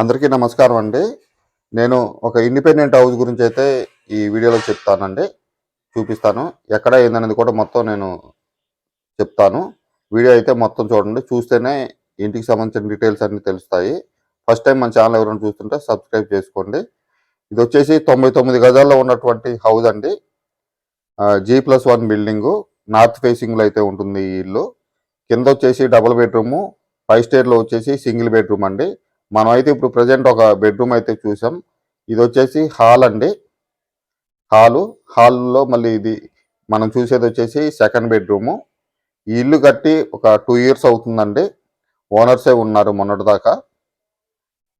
అందరికీ నమస్కారం అండి. నేను ఒక ఇండిపెండెంట్ హౌస్ గురించి అయితే ఈ వీడియోలో చెప్తానండి. చూపిస్తాను. ఎక్కడ ఏందనేది కూడా మొత్తం నేను చెప్తాను. వీడియో అయితే మొత్తం చూడండి. చూస్తేనే ఇంటికి సంబంధించిన డీటెయిల్స్ అన్నీ తెలుస్తాయి. ఫస్ట్ టైం మన ఛానల్ ఎవరైనా చూస్తుంటే సబ్స్క్రైబ్ చేసుకోండి. ఇది వచ్చేసి తొంభై తొమ్మిది గజాల్లో ఉన్నటువంటి హౌస్ అండి. G plus one building. North ఫేసింగ్లో అయితే ఉంటుంది ఈ ఇల్లు. కింద వచ్చేసి డబుల్ బెడ్రూము. ఫైవ్ స్టేర్లో వచ్చేసి సింగిల్ బెడ్రూమ్ అండి. మనం అయితే ఇప్పుడు ప్రజెంట్ ఒక బెడ్రూమ్ అయితే చూసాం. ఇది వచ్చేసి హాల్ అండి. హాలు హాల్లో మళ్ళీ ఇది మనం చూసేది వచ్చేసి సెకండ్ బెడ్రూము. ఈ ఇల్లు కట్టి ఒక టూ ఇయర్స్ అవుతుందండి. ఓనర్సే ఉన్నారు మొన్నటిదాకా.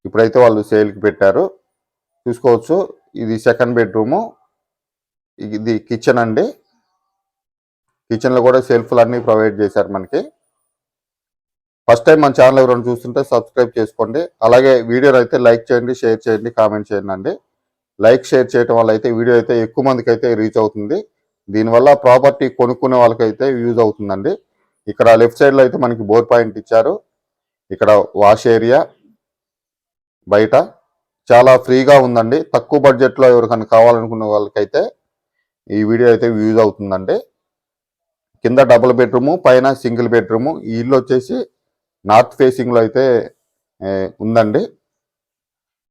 ఇప్పుడైతే వాళ్ళు సేల్కి పెట్టారు. చూసుకోవచ్చు ఇది సెకండ్ బెడ్రూము. ఇది కిచెన్ అండి. కిచెన్లో కూడా సెల్ఫ్లు అన్నీ ప్రొవైడ్ చేశారు మనకి. ఫస్ట్ టైం మన ఛానల్ ఎవరైనా చూస్తుంటే సబ్స్క్రైబ్ చేసుకోండి. అలాగే వీడియోని అయితే లైక్ చేయండి షేర్ చేయండి కామెంట్ చేయండి అండి. లైక్ షేర్ చేయడం వల్ల అయితే వీడియో అయితే ఎక్కువ మందికి అయితే రీచ్ అవుతుంది. దీనివల్ల ప్రాపర్టీ కొనుక్కునే వాళ్ళకైతే యూజ్ అవుతుందండి. ఇక్కడ లెఫ్ట్ సైడ్లో అయితే మనకి బోర్ పాయింట్ ఇచ్చారు. ఇక్కడ వాష్ ఏరియా బయట చాలా ఫ్రీగా ఉందండి. తక్కువ బడ్జెట్లో ఎవరికైనా కావాలనుకునే వాళ్ళకైతే ఈ వీడియో అయితే యూజ్ అవుతుందండి. కింద డబుల్ బెడ్రూము పైన సింగిల్ బెడ్రూము. ఈ ఇల్లు వచ్చేసి నార్త్ ఫేసింగ్లో అయితే ఉందండి.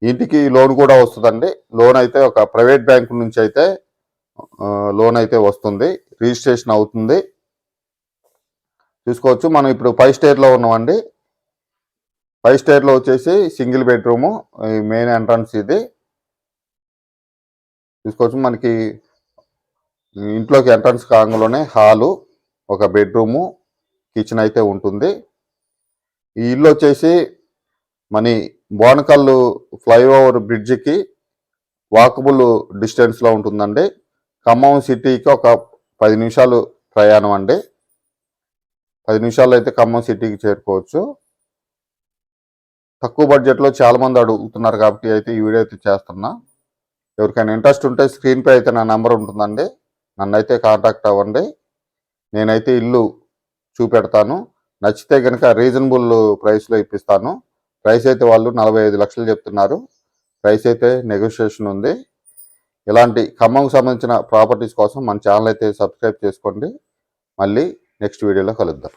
ఇంటికి లోన్ కూడా వస్తుందండి. లోన్ అయితే ఒక ప్రైవేట్ బ్యాంక్ నుంచి అయితే లోన్ అయితే వస్తుంది. రిజిస్ట్రేషన్ అవుతుంది. చూసుకోవచ్చు. మనం ఇప్పుడు ఫైవ్ స్టేర్లో ఉన్నామండి. ఫైవ్ స్టేర్లో వచ్చేసి సింగిల్ బెడ్రూము మెయిన్ ఎంట్రన్స్ ఇది. చూసుకోవచ్చు. మనకి ఇంట్లోకి ఎంట్రన్స్ కాగానే హాలు ఒక బెడ్రూము కిచెన్ అయితే ఉంటుంది. ఈ ఇల్లు వచ్చేసి మన బోనకల్లు ఫ్లైఓవర్ బ్రిడ్జికి వాకబుల్ డిస్టెన్స్లో ఉంటుందండి. ఖమ్మం సిటీకి ఒక పది నిమిషాలు ప్రయాణం అండి. పది నిమిషాలు అయితే ఖమ్మం సిటీకి చేరుకోవచ్చు. తక్కువ బడ్జెట్లో చాలామంది అడుగుతున్నారు కాబట్టి అయితే ఈ వీడియో అయితే చేస్తున్నా. ఎవరికైనా ఇంట్రెస్ట్ ఉంటే స్క్రీన్పై అయితే నా నెంబర్ ఉంటుందండి. నన్ను అయితే కాంటాక్ట్ అవ్వండి. నేనైతే ఇల్లు చూపెడతాను. నచ్చితే కనుక రీజనబుల్ ప్రైస్లో ఇప్పిస్తాను. ప్రైస్ అయితే వాళ్ళు నలభై ఐదు లక్షలు చెప్తున్నారు. ప్రైస్ అయితే నెగోషియేషన్ ఉంది. ఇలాంటి ఖమ్మంకు సంబంధించిన ప్రాపర్టీస్ కోసం మన ఛానల్ అయితే సబ్స్క్రైబ్ చేసుకోండి. మళ్ళీ నెక్స్ట్ వీడియోలో కలుద్దాం.